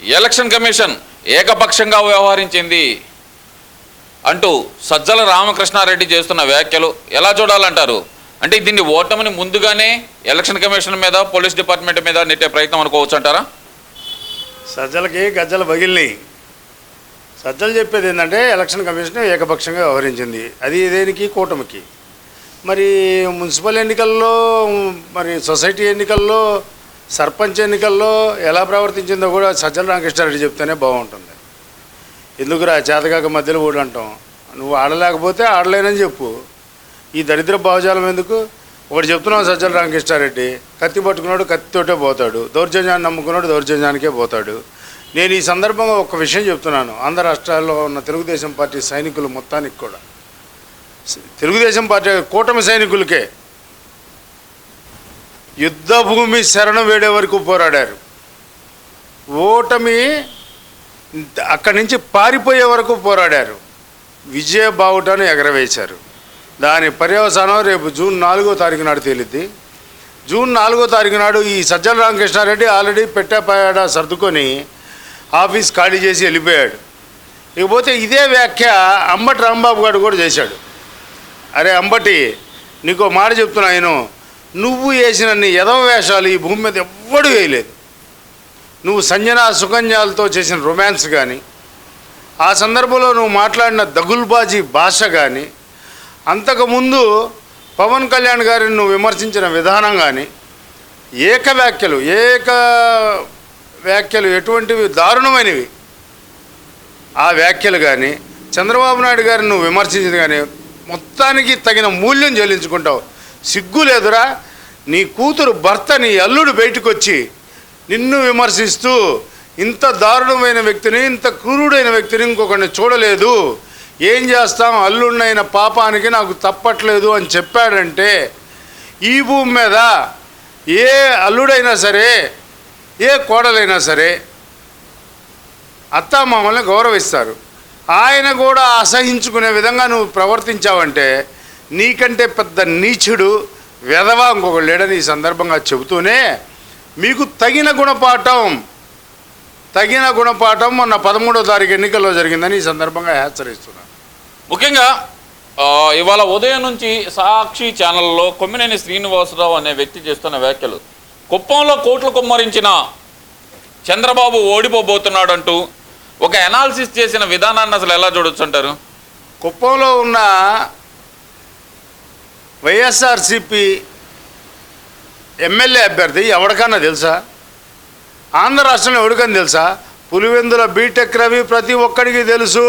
Election commission ఏకపక్షంగా వ్యవహరించింది అంటూ సజ్జల రామకృష్ణారెడ్డి చేస్తున్న వ్యాఖ్యలు ఎలా చూడాలంటారు? అంటే దీన్ని ఓటమిని ముందుగానే ఎలక్షన్ కమిషన్ మీద పోలీస్ డిపార్ట్మెంట్ మీద నెట్టే ప్రయత్నం అనుకోవచ్చు అంటారా? సజ్జలకి గజ్జలు పగిలినాయి. సజ్జలు చెప్పేది ఏంటంటే ఎలక్షన్ కమిషన్ ఏకపక్షంగా వ్యవహరించింది. అది దేనికి? కూటమికి. మరి మున్సిపల్ ఎన్నికల్లో మరి సొసైటీ ఎన్నికల్లో సర్పంచ్ ఎన్నికల్లో ఎలా ప్రవర్తించిందో కూడా సజ్జల రామకృష్ణారెడ్డి చెప్తేనే బాగుంటుంది. ఎందుకురా చేతకాక మధ్యలో ఓడంటాం అంటాం? నువ్వు ఆడలేకపోతే ఆడలేనని చెప్పు. ఈ దరిద్ర భావజాలం ఎందుకు? ఒకటి చెప్తున్నావు సజ్జల రామకృష్ణారెడ్డి కత్తి పట్టుకున్నాడు కత్తితోటే పోతాడు దౌర్జన్యాన్ని నమ్ముకున్నాడు దౌర్జన్యానికే పోతాడు. నేను ఈ సందర్భంగా ఒక విషయం చెప్తున్నాను. ఆంధ్ర రాష్ట్రాల్లో ఉన్న తెలుగుదేశం పార్టీ సైనికులు మొత్తానికి కూడా. తెలుగుదేశం పార్టీ కూటమి సైనికులకే యుద్ధ భూమి శరణం వేడే వరకు పోరాడారు. ఓటమి అక్కడి నుంచి పారిపోయే వరకు పోరాడారు. విజయ బావుటను ఎగరవేశారు. దాని పర్యవసానం రేపు జూన్ నాలుగో తారీఖు నాడు తేలిద్ది. జూన్ నాలుగో తారీఖు నాడు ఈ సజ్జల రామకృష్ణారెడ్డి ఆల్రెడీ పెట్టాపాయాడ సర్దుకొని ఆఫీస్ ఖాళీ చేసి వెళ్ళిపోయాడు. ఇకపోతే ఇదే వ్యాఖ్య అంబటి రాంబాబు గారు కూడా చేశాడు. అరే అంబటి నీకో మాట చెప్తున్నా ఆయన నువ్వు వేసిన నీ వేషాలు ఈ భూమి మీద ఎవ్వడు వేయలేదు. నువ్వు సంజన సుకన్యాలతో చేసిన రొమాన్స్ కానీ ఆ సందర్భంలో నువ్వు మాట్లాడిన దగుల్బాజీ భాష కానీ అంతకుముందు పవన్ కళ్యాణ్ గారిని నువ్వు విమర్శించిన విధానం కానీ ఏక వ్యాఖ్యలు ఏక వ్యాఖ్యలు ఎటువంటివి? దారుణమైనవి. ఆ వ్యాఖ్యలు కానీ చంద్రబాబు నాయుడు గారిని నువ్వు విమర్శించింది కానీ మొత్తానికి తగిన మూల్యం చెల్లించుకుంటావు. సిగ్గు లేదురా. నీ కూతురు భర్త నీ అల్లుడు బయటకు వచ్చి నిన్ను విమర్శిస్తూ ఇంత దారుణమైన వ్యక్తిని ఇంత క్రూరుడైన వ్యక్తిని ఇంకొకరిని చూడలేదు. ఏం చేస్తాం? అల్లుడినైన పాపానికి నాకు తప్పట్లేదు అని చెప్పాడంటే ఈ భూమి మీద ఏ అల్లుడైనా సరే ఏ కోడలైనా సరే అత్త మమ్మల్ని గౌరవిస్తారు. ఆయన కూడా అసహించుకునే విధంగా నువ్వు ప్రవర్తించావంటే నీకంటే పెద్ద నీచుడు వెధవా ఇంకొకడు లేడని ఈ సందర్భంగా చెబుతూనే మీకు తగిన గుణపాఠం తగిన గుణపాఠం మొన్న పదమూడో తారీఖు ఎన్నికల్లో జరిగిందని ఈ సందర్భంగా హెచ్చరిస్తున్నాను ముఖ్యంగా ఇవాళ ఉదయం నుంచి సాక్షి ఛానల్లో కొమ్మినేని శ్రీనివాసరావు అనే వ్యక్తి చేస్తున్న వ్యాఖ్యలు. కుప్పంలో కోట్లు కుమ్మరించిన చంద్రబాబు ఓడిపోబోతున్నాడు అంటూ ఒక అనాలిసిస్ చేసిన విధానాన్ని అసలు ఎలా చూడొచ్చు అంటారు? కుప్పంలో ఉన్న వైఎస్ఆర్సిపి ఎమ్మెల్యే అభ్యర్థి ఎవరికన్నా తెలుసా? ఆంధ్ర రాష్ట్రంలో ఎవరికన్నా తెలుసా? పులివెందుల బీటెక్ రవి ప్రతి ఒక్కడికి తెలుసు.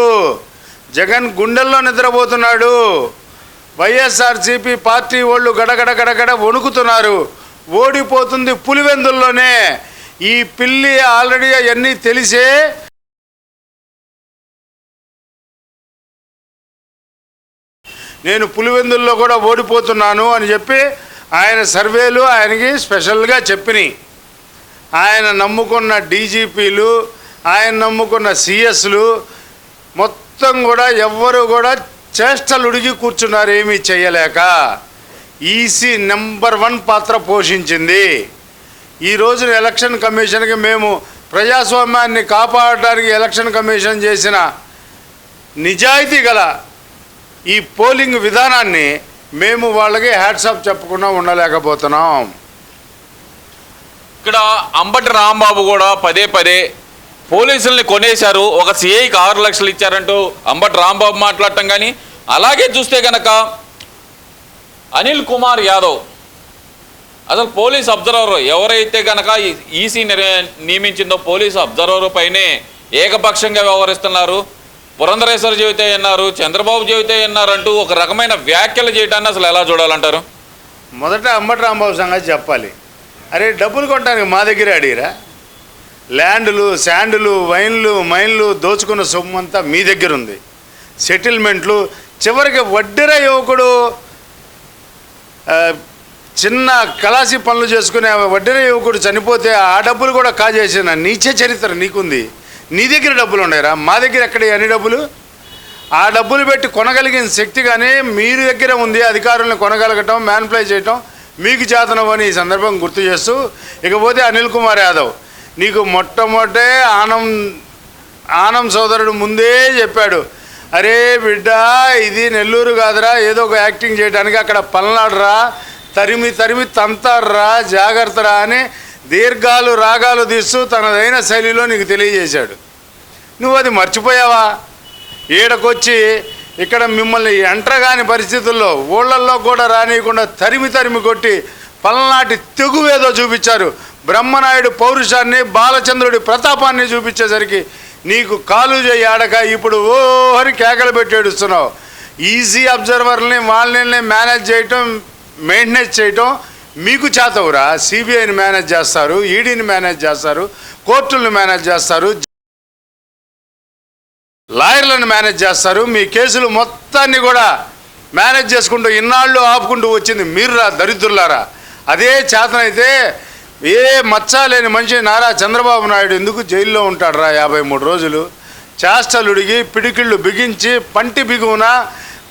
జగన్ గుండెల్లో నిద్రపోతున్నాడు. వైఎస్ఆర్సిపి పార్టీ వాళ్ళు గడగడ గడగడ వణుకుతున్నారు. ఓడిపోతుంది పులివెందుల్లోనే. ఈ పిల్లి ఆల్రెడీ అవన్నీ తెలిసే నేను పులివెందుల్లో కూడా ఓడిపోతున్నాను అని చెప్పి ఆయన సర్వేలు ఆయనకి స్పెషల్గా చెప్పినాయి. ఆయన నమ్ముకున్న డీజీపీలు ఆయన నమ్ముకున్న సిఎస్లు మొత్తం కూడా ఎవ్వరు కూడా చేష్టలు ఉడిగి కూర్చున్నారు ఏమీ చేయలేక. ఈసీ నెంబర్ వన్ పాత్ర పోషించింది. ఈ రోజున ఎలక్షన్ కమిషన్కి మేము ప్రజాస్వామ్యాన్ని కాపాడడానికి ఎలక్షన్ కమిషన్ చేసిన నిజాయితీ గల ఈ పోలింగ్ విధానాన్ని మేము వాళ్ళకి హ్యాట్సాప్ చెప్పకుండా ఉండలేకపోతున్నాం. ఇక్కడ అంబటి రాంబాబు కూడా పదే పదే పోలీసుల్ని కొనేశారు. ఒక సిఐకి ఆరు లక్షలు ఇచ్చారంటూ అంబటి రాంబాబు మాట్లాడటం కానీ అలాగే చూస్తే కనుక అనిల్ కుమార్ యాదవ్ అసలు పోలీస్ అబ్జర్వర్ ఎవరైతే కనుక ఈసీ నియమించిందో పోలీస్ అబ్జర్వర్ పైనే ఏకపక్షంగా వ్యవహరిస్తున్నారు. పురంధరేశ్వర చెబితే అన్నారు చంద్రబాబు చెబితే అన్నారు అంటూ ఒక రకమైన వ్యాఖ్యలు చేయడాన్ని అసలు ఎలా చూడాలంటారు? మొదట అంబటి రాంబాబు సంగతి చెప్పాలి. అరే డబ్బులు కొట్టడానికి మా దగ్గర అడిగిరా? ల్యాండ్లు శాండ్లు వైన్లు మైన్లు దోచుకున్న సొమ్ము అంతా మీ దగ్గర ఉంది సెటిల్మెంట్లు చివరికి వడ్డీర యువకుడు చిన్న కలాసి పనులు చేసుకునే వడ్డీర యువకుడు చనిపోతే ఆ డబ్బులు కూడా కాజేసిన? నీచే చరిత్ర నీకుంది. నీ దగ్గర డబ్బులు ఉన్నాయిరా. మా దగ్గర ఎక్కడ అన్ని డబ్బులు? ఆ డబ్బులు పెట్టి కొనగలిగిన శక్తి కానీ మీరు దగ్గర ఉంది అధికారులను కొనగలగటం మ్యాన్ప్లై చేయటం మీకు చేతనవని ఈ సందర్భం గుర్తు చేస్తూ ఇకపోతే అనిల్ కుమార్ యాదవ్ నీకు మొట్టమొదటే ఆనం ఆనం సోదరుడు ముందే చెప్పాడు అరే బిడ్డ ఇది నెల్లూరు కాదురా ఏదో ఒక యాక్టింగ్ చేయడానికి అక్కడ పల్నాడురా తరిమి తరిమి తంతారురా జాగ్రత్తరా అని దీర్ఘాలు రాగాలు తీస్తూ తనదైన శైలిలో నీకు తెలియజేశాడు. నువ్వు అది మర్చిపోయావా? ఈడకొచ్చి ఇక్కడ మిమ్మల్ని ఎంటరగాని పరిస్థితుల్లో ఊళ్ళల్లో కూడా రానియకుండా తరిమి తరిమి కొట్టి పల్నాటి తెగువేదో చూపించారు. బ్రహ్మనాయుడు పౌరుషాన్ని బాలచంద్రుడి ప్రతాపాన్ని చూపించేసరికి నీకు కాలు చేయి ఆడక ఇప్పుడు ఓహరి కేకలు పెట్టి ఏడుస్తున్నావు. ఈజీ అబ్జర్వర్ని వాళ్ళని మేనేజ్ చేయటం మెయింటెనెన్స్ చేయటం మీకు చేతవురా. సిబిఐని మేనేజ్ చేస్తారు ఈడీని మేనేజ్ చేస్తారు కోర్టులను మేనేజ్ చేస్తారు లాయర్లను మేనేజ్ చేస్తారు. మీ కేసులు మొత్తాన్ని కూడా మేనేజ్ చేసుకుంటూ ఇన్నాళ్ళు ఆపుకుంటూ వచ్చింది మీరురా దరిద్రులారా. అదే చేతనైతే ఏ మచ్చ లేని మనిషి నారా చంద్రబాబు నాయుడు ఎందుకు జైల్లో ఉంటాడు రా యాభై మూడు రోజులు? చేష్టలుడిగి పిడికిళ్ళు బిగించి పంటి బిగువున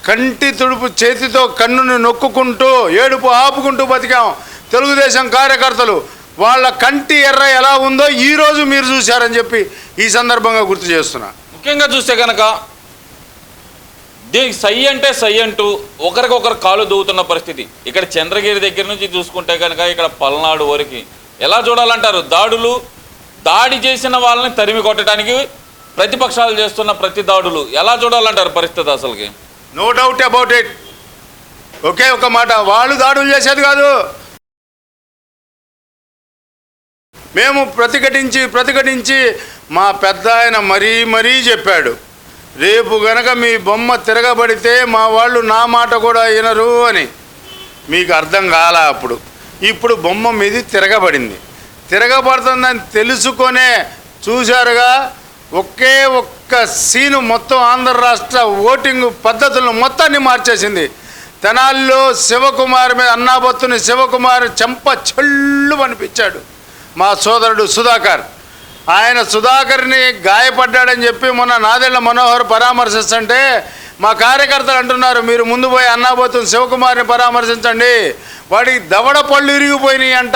కంటి తుడుపు చేతితో కన్నుని నొక్కుకుంటూ ఏడుపు ఆపుకుంటూ బతికాం. తెలుగుదేశం కార్యకర్తలు వాళ్ళ కంటి ఎర్ర ఎలా ఉందో ఈరోజు మీరు చూశారని చెప్పి ఈ సందర్భంగా గుర్తు చేస్తున్నా. ముఖ్యంగా చూస్తే కనుక దీనికి సై అంటే సై అంటూ ఒకరికొకరు కాలు దూవుతున్న పరిస్థితి. ఇక్కడ చంద్రగిరి దగ్గర నుంచి చూసుకుంటే కనుక ఇక్కడ పల్నాడు వరకు. ఎలా చూడాలంటారు? దాడులు దాడి చేసిన వాళ్ళని తరిమి కొట్టడానికి ప్రతిపక్షాలు చేస్తున్న ప్రతి దాడులు. ఎలా చూడాలంటారు పరిస్థితి అసలుకి? నో డౌట్ అబౌట్ ఇట్ ఒకే ఒక మాట వాళ్ళు దాడులు చేసేది కాదు. మేము ప్రతిఘటించి ప్రతిఘటించి మా పెద్ద ఆయన మరీ మరీ చెప్పాడు. రేపు గనక మీ బొమ్మ తిరగబడితే మా వాళ్ళు నా మాట కూడా వినరు అని. మీకు అర్థం కాల అప్పుడు. ఇప్పుడు బొమ్మ మీది తిరగబడింది. తిరగబడుతుందని తెలుసుకొనే చూశారుగా ఒకే ఒక్క సీను మొత్తం ఆంధ్ర రాష్ట్ర ఓటింగ్ పద్ధతులను మొత్తాన్ని మార్చేసింది. తెనాలిలో శివకుమార్ మీద అన్నాబత్తుని శివకుమార్ చెంప చెల్లు అనిపించాడు. మా సోదరుడు సుధాకర్. ఆయన సుధాకర్ని గాయపడ్డాడని చెప్పి మొన్న నాదెళ్ళ మనోహర్ పరామర్శిస్తుంటే మా కార్యకర్తలు అంటున్నారు మీరు ముందు పోయి అన్నాబోతుని శివకుమార్ని పరామర్శించండి. వాడికి దవడ పళ్ళు ఇరిగిపోయినాయి అంట.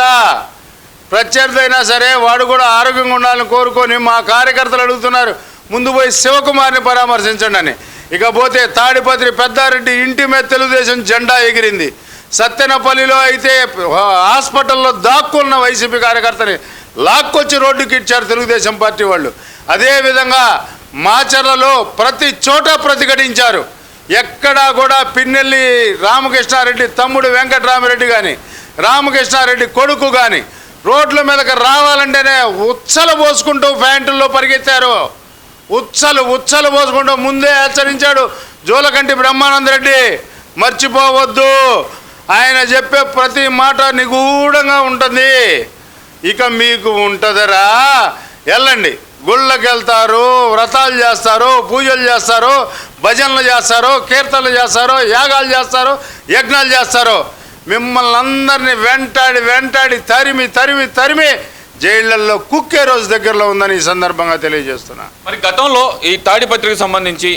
ప్రత్యర్థి అయినా సరే వాడు కూడా ఆరోగ్యంగా ఉండాలని కోరుకొని మా కార్యకర్తలు అడుగుతున్నారు. ముందు పోయి శివకుమార్ని పరామర్శించండి అని. ఇకపోతే తాడిపత్రి పెద్దారెడ్డి ఇంటి మీద తెలుగుదేశం జెండా ఎగిరింది. సత్తెనపల్లిలో అయితే హాస్పిటల్లో దాక్కున్న వైసీపీ కార్యకర్తని లాక్కొచ్చి రోడ్డుకి ఇచ్చారు తెలుగుదేశం పార్టీ వాళ్ళు. అదేవిధంగా మాచర్లలో ప్రతి చోట ప్రతిఘటించారు. ఎక్కడా కూడా పిన్నెల్లి రామకృష్ణారెడ్డి తమ్ముడు వెంకటరామరెడ్డి కానీ రామకృష్ణారెడ్డి కొడుకు కానీ రోడ్ల మీదకి రావాలంటేనే ఉచ్చలు పోసుకుంటూ ప్యాంటుల్లో పరిగెత్తారు. ఉచ్చలు ఉచ్చలు పోసుకుంటూ ముందే హెచ్చరించాడు. జోలకంటి బ్రహ్మానందరెడ్డి మర్చిపోవద్దు. ఆయన చెప్పే ప్రతి మాట నిగూఢంగా ఉంటుంది. ఇక మీకు ఉంటుందరా? వెళ్ళండి. గుళ్ళకి వెళ్తారు వ్రతాలు చేస్తారు పూజలు చేస్తారు భజనలు చేస్తారు కీర్తనలు చేస్తారు యాగాలు చేస్తారు యజ్ఞాలు చేస్తారు. మిమ్మల్ని అందరినీ వెంటాడి వెంటాడి తరిమి తరిమి తరిమి జైళ్ళల్లో కుక్కే రోజు దగ్గరలో ఉందని ఈ సందర్భంగా తెలియజేస్తున్నా. మరి గతంలో ఈ తాడిపత్రికి సంబంధించి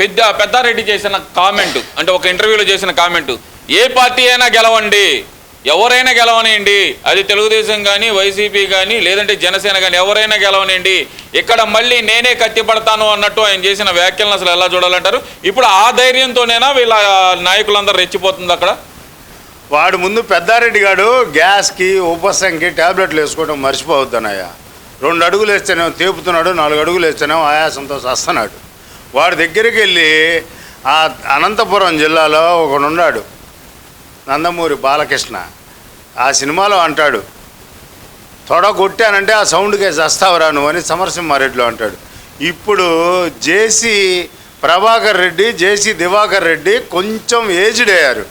పెద్ద పెద్దారెడ్డి చేసిన కామెంట్ అంటే ఒక ఇంటర్వ్యూలో చేసిన కామెంట్ ఏ పార్టీ అయినా గెలవండి ఎవరైనా గెలవనియండి అది తెలుగుదేశం కానీ వైసీపీ కానీ లేదంటే జనసేన కానీ ఎవరైనా గెలవనియండి ఇక్కడ మళ్ళీ నేనే కత్తిపడతాను అన్నట్టు ఆయన చేసిన వ్యాఖ్యలను అసలు ఎలా చూడాలంటారు? ఇప్పుడు ఆ ధైర్యంతోనేనా వీళ్ళ నాయకులందరూ రెచ్చిపోతుంది అక్కడ? వాడు ముందు పెద్దారెడ్డి గాడు గ్యాస్కి ఉపసంకి ట్యాబ్లెట్లు వేసుకోవడం మర్చిపోవద్దనయ్యా రెండు అడుగులు వేస్తేనేమో తేపుతున్నాడు నాలుగు అడుగులు వేస్తేనేమో ఆయాసంతో వస్తున్నాడు వాడి దగ్గరికి వెళ్ళి ఆ అనంతపురం జిల్లాలో ఒకడున్నాడు నందమూరి బాలకృష్ణ. ఆ సినిమాలో అంటాడు తొడ కొట్టానంటే ఆ సౌండ్కే చస్తావురా నువ్వు అని సమరసింహారెడ్డిలో అంటాడు. ఇప్పుడు జేసీ ప్రభాకర్ రెడ్డి జేసీ దివాకర్ రెడ్డి కొంచెం ఏజ్డ్ అయ్యారు.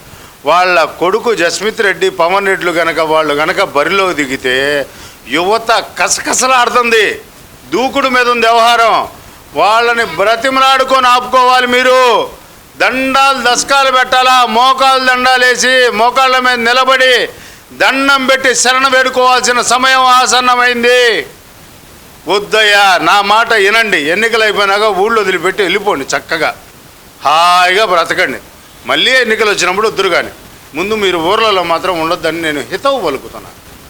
వాళ్ళ కొడుకు జస్మిత్ రెడ్డి పవన్ రెడ్లు గనక వాళ్ళు గనక బరిలో దిగితే యువత కసకసలాడుతుంది. దూకుడు మీద ఉంది వ్యవహారం. వాళ్ళని బ్రతిమలాడుకొని ఆపుకోవాలి మీరు. దండాలు దశకాలు పెట్టాలా? మోకాలు దండాలేసి మోకాళ్ళ మీద నిలబడి దండం పెట్టి శరణ వేడుకోవాల్సిన సమయం ఆసన్నమైంది. వద్దయ్యా నా మాట వినండి. ఎన్నికలు అయిపోయినాక ఊళ్ళో వదిలిపెట్టి వెళ్ళిపోండి చక్కగా. హాయిగా బ్రతకండి. మళ్ళీ ఎన్నికలు వచ్చినప్పుడు వద్దురు కానీ. ముందు మీరు ఊర్లలో మాత్రం ఉండొద్దని నేను హితవు పలుకుతున్నాను.